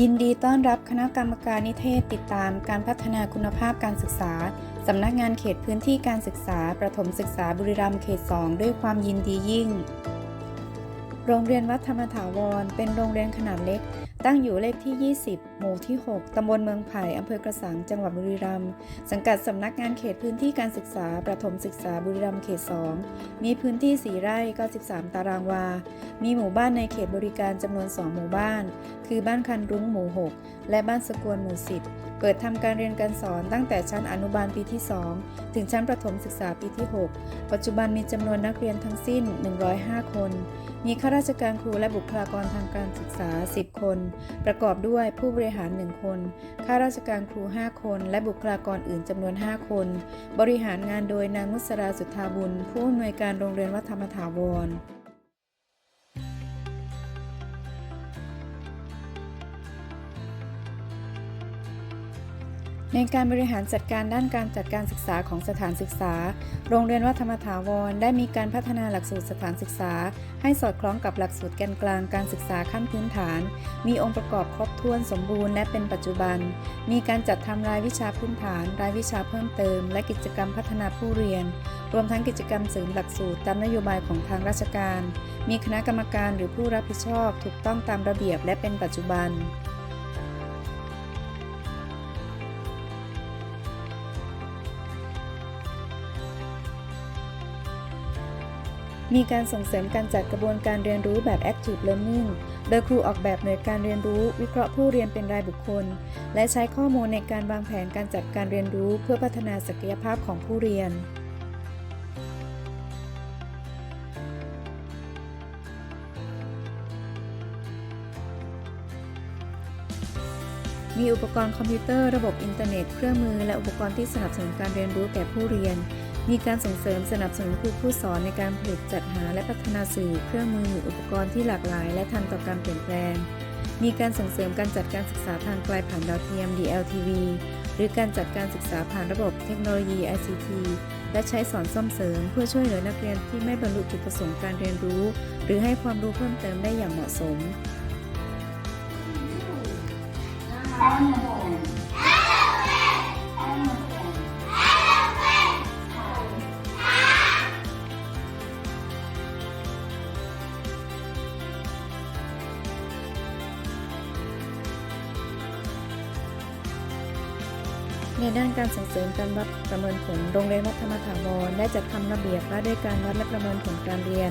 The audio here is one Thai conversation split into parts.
ยินดีต้อนรับคณะกรรมการนิเทศติดตามการพัฒนาคุณภาพการศึกษา สำนักงานเขตพื้นที่การศึกษา ประถมศึกษาบุรีรัมย์เขต 2 ด้วยความยินดียิ่ง โรงเรียนวัดธรรมถาวร เป็นโรงเรียนขนาดเล็ก ตั้งอยู่เลขที่ 20 หมู่ที่ 6 ตำบลเมืองไผ่อำเภอกระสัง จังหวัดบุรีรัมย์ สังกัดสำนักงานเขตพื้นที่การศึกษา ประถมศึกษาบุรีรัมย์เขต 2 มีพื้นที่ 4 ไร่93 ตารางวา มีหมู่บ้านในเขตบริการจำนวน 2 หมู่บ้าน คือบ้านคันรุ้งหมู่ 6 และบ้านสกวนหมู่ 10 เปิดทำการเรียนการสอนตั้งแต่ชั้นอนุบาลปีที่ 2 ถึงชั้นประถมศึกษาปีที่ 6 ปัจจุบันมีจำนวนนักเรียนทั้งสิ้น 105 คน มีข้าราชการครูและบุคลากรทางการศึกษา 10 คนประกอบด้วยผู้บริหาร 1 คน ข้าราชการครู 5 คน และบุคลากรอื่นจำนวน 5 คน บริหารงานโดยนางนุสราสุทธาบุญ ผู้อำนวยการโรงเรียนวัดธรรมถาวร ในการบริหารจัดการด้านการจัดการศึกษาของสถานศึกษา โรงเรียนวัดธรรมถาวร ได้มีการพัฒนาหลักสูตรสถานศึกษา ให้สอดคล้องกับหลักสูตรแกนกลางการศึกษาขั้นพื้นฐาน มีองค์ประกอบครบถ้วนสมบูรณ์และเป็นปัจจุบัน มีการจัดทำรายวิชาพื้นฐาน รายวิชาเพิ่มเติม และกิจกรรมพัฒนาผู้เรียน รวมทั้งกิจกรรมเสริมหลักสูตรตามนโยบายของทางราชการ มีคณะกรรมการหรือผู้รับผิดชอบ ถูกต้องตามระเบียบและเป็นปัจจุบัน มีการส่งเสริมการจัดกระบวนการเรียนรู้แบบ Active Learning โดยครูออกแบบหน่วยการเรียนรู้ วิเคราะห์ผู้เรียนเป็นรายบุคคล และใช้ข้อมูลในการวางแผนการจัดการเรียนรู้ เพื่อพัฒนาศักยภาพของผู้เรียนมีอุปกรณ์คอมพิวเตอร์ระบบอินเทอร์เน็ต เครื่องมือ และอุปกรณ์ที่สนับสนุนการเรียนรู้แก่ผู้เรียน มีการส่งเสริมสนับสนุนครูผู้สอนในการผลิตจัดหาและพัฒนาสื่อเครื่องมืออุปกรณ์ที่หลากหลาย และทันต่อการเปลี่ยนแปลง มีการส่งเสริมการจัดการศึกษาทางไกลผ่านดาวเทียม DLTV หรือการจัดการศึกษาผ่านระบบเทคโนโลยี ICT และใช้สอนซ่อมเสริมเพื่อช่วยเหลือนักเรียนที่ไม่บรรลุจุดประสงค์การเรียนรู้ หรือให้ความรู้เพิ่มเติมได้อย่างเหมาะสม ในด้านการส่งเสริมการวัดประเมินผล โรงเรียนวัดธรรมถาวรได้จัดทำระเบียบว่าด้วยการวัดและประเมินผลการเรียน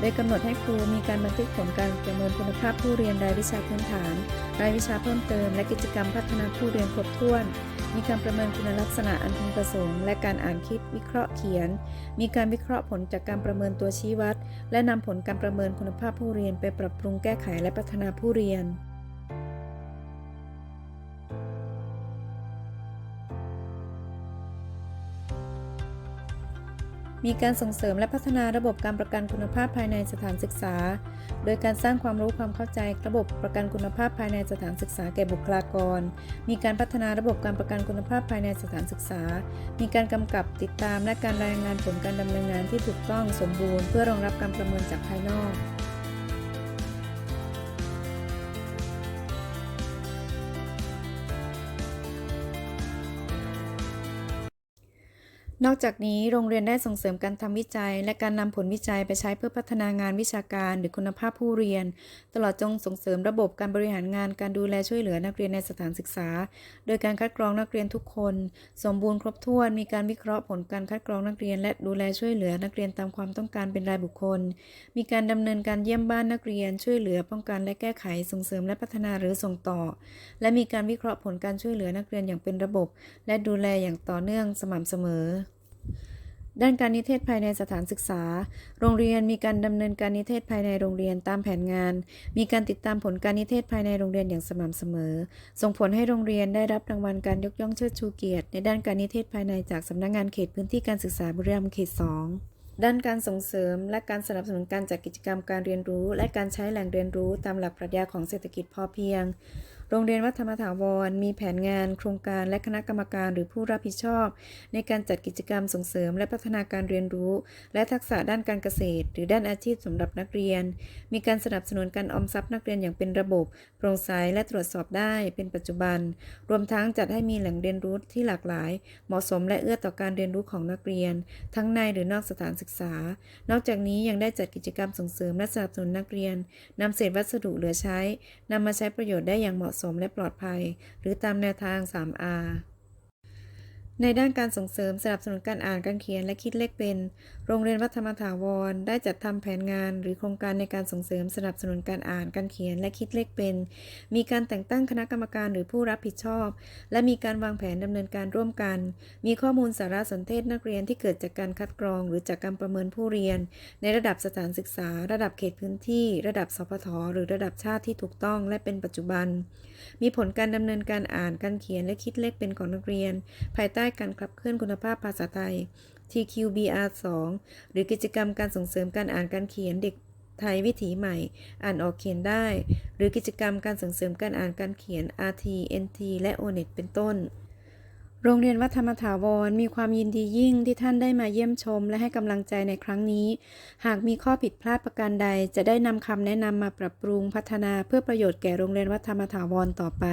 โดยกำหนดให้ครูมีการบันทึกผลการประเมินคุณภาพผู้เรียนรายวิชาพื้นฐาน รายวิชาเพิ่มเติม และกิจกรรมพัฒนาผู้เรียนครบถ้วน มีการประเมินคุณลักษณะอันพึงประสงค์ และการอ่านคิดวิเคราะห์เขียน มีการวิเคราะห์ผลจากการประเมินตัวชี้วัด และนำผลการประเมินคุณภาพผู้เรียนไปปรับปรุงแก้ไขและพัฒนาผู้เรียน มีการส่งเสริมและพัฒนาระบบการประกันคุณภาพภายในสถานศึกษา โดยการสร้างความรู้ความเข้าใจระบบประกันคุณภาพภายในสถานศึกษาแก่บุคลากร มีการพัฒนาระบบการประกันคุณภาพภายในสถานศึกษา มีการกำกับติดตามและการรายงานผลการดำเนินงานที่ถูกต้องสมบูรณ์ เพื่อรองรับการประเมินจากภายนอก นอกจากนี้โรงเรียนได้ส่งเสริมการทำวิจัย และการนำผลวิจัยไปใช้เพื่อพัฒนางานวิชาการ หรือคุณภาพผู้เรียน ตลอดจงส่งเสริมระบบการบริหารงานการดูแลช่วยเหลือนักเรียนในสถานศึกษา โดยการคัดกรองนักเรียนทุกคน สมบูรณ์ครบถ้วน มีการวิเคราะห์ผลการคัดกรองนักเรียน และดูแลช่วยเหลือนักเรียนตามความต้องการเป็นรายบุคคล มีการดำเนินการเยี่ยมบ้านนักเรียน ช่วยเหลือป้องกันและแก้ไขส่งเสริมและพัฒนาหรือส่งต่อ และมีการวิเคราะห์ผลการช่วยเหลือนักเรียนอย่างเป็นระบบ และดูแลอย่างต่อเนื่องสม่ำเสมอ ด้านการนิเทศภายในสถานศึกษา โรงเรียนมีการดำเนินการนิเทศภายในโรงเรียนตามแผนงาน มีการติดตามผลการนิเทศภายในโรงเรียนอย่างสม่ำเสมอ ส่งผลให้โรงเรียนได้รับรางวัลการยกย่องเชิดชูเกียรติ ในด้านการนิเทศภายในจากสำนักงานเขตพื้นที่การศึกษาบุรีรัมย์เขต 2ด้านการส่งเสริมและการสนับสนุนการจัดกิจกรรมการเรียนรู้ และการใช้แหล่งเรียนรู้ตามหลักปรัชญาของเศรษฐกิจพอเพียง โรงเรียนวัดธรรมถาวร มีแผนงาน โครงการและคณะกรรมการหรือผู้รับผิดชอบ ในการจัดกิจกรรมส่งเสริม และพัฒนาการเรียนรู้ และทักษะด้านการเกษตร หรือด้านอาชีพสำหรับนักเรียน มีการสนับสนุนการออมทรัพย์นักเรียนอย่างเป็นระบบ โปร่งใสและตรวจสอบได้เป็นปัจจุบัน รวมทั้งจัดให้มีแหล่งเรียนรู้ที่หลากหลาย เหมาะสมและเอื้อต่อการเรียนรู้ของนักเรียน ทั้งในหรือนอกสถานศึกษา นอกจากนี้ยังได้จัดกิจกรรมส่งเสริมและสนับสนุนนักเรียนนำเศษวัสดุเหลือใช้นำมาใช้ประโยชน์ได้อย่างเหมาะสมและปลอดภัย หรือตามแนวทาง 3R ในด้านการส่งเสริมสนับสนุนการอ่านการเขียนและคิดเลขเป็น โรงเรียนวัดธรรมถาวร ได้จัดทำแผนงานหรือโครงการในการส่งเสริมสนับสนุนการอ่านการเขียนและคิดเลขเป็น มีการแต่งตั้งคณะกรรมการหรือผู้รับผิดชอบ และมีการวางแผนดำเนินการร่วมกัน มีข้อมูลสารสนเทศนักเรียนที่เกิดจากการคัดกรอง หรือจากการประเมินผู้เรียน ในระดับสถานศึกษา ระดับเขตพื้นที่ ระดับสพทหรือระดับชาติที่ถูกต้องและเป็นปัจจุบัน มีผลการดำเนินการอ่านการเขียนและคิดเลขเป็นของนักเรียน ภายใต้การขับเคลื่อนคุณภาพภาษาไทย TQBR 2 หรือกิจกรรมการส่งเสริมการอ่านการเขียนเด็กไทยวิถีใหม่ อ่านออกเขียนได้ หรือกิจกรรมการส่งเสริมการอ่านการเขียน RT NT และ ONET เป็นต้น โรงเรียนวัดธรรมถาวรมีความยินดียิ่งที่ท่านได้มาเยี่ยมชม และให้กำลังใจในครั้งนี้ หากมีข้อผิดพลาดประการใด จะได้นำคำแนะนำมาปรับปรุงพัฒนาเพื่อประโยชน์แก่โรงเรียนวัดธรรมถาวรต่อไป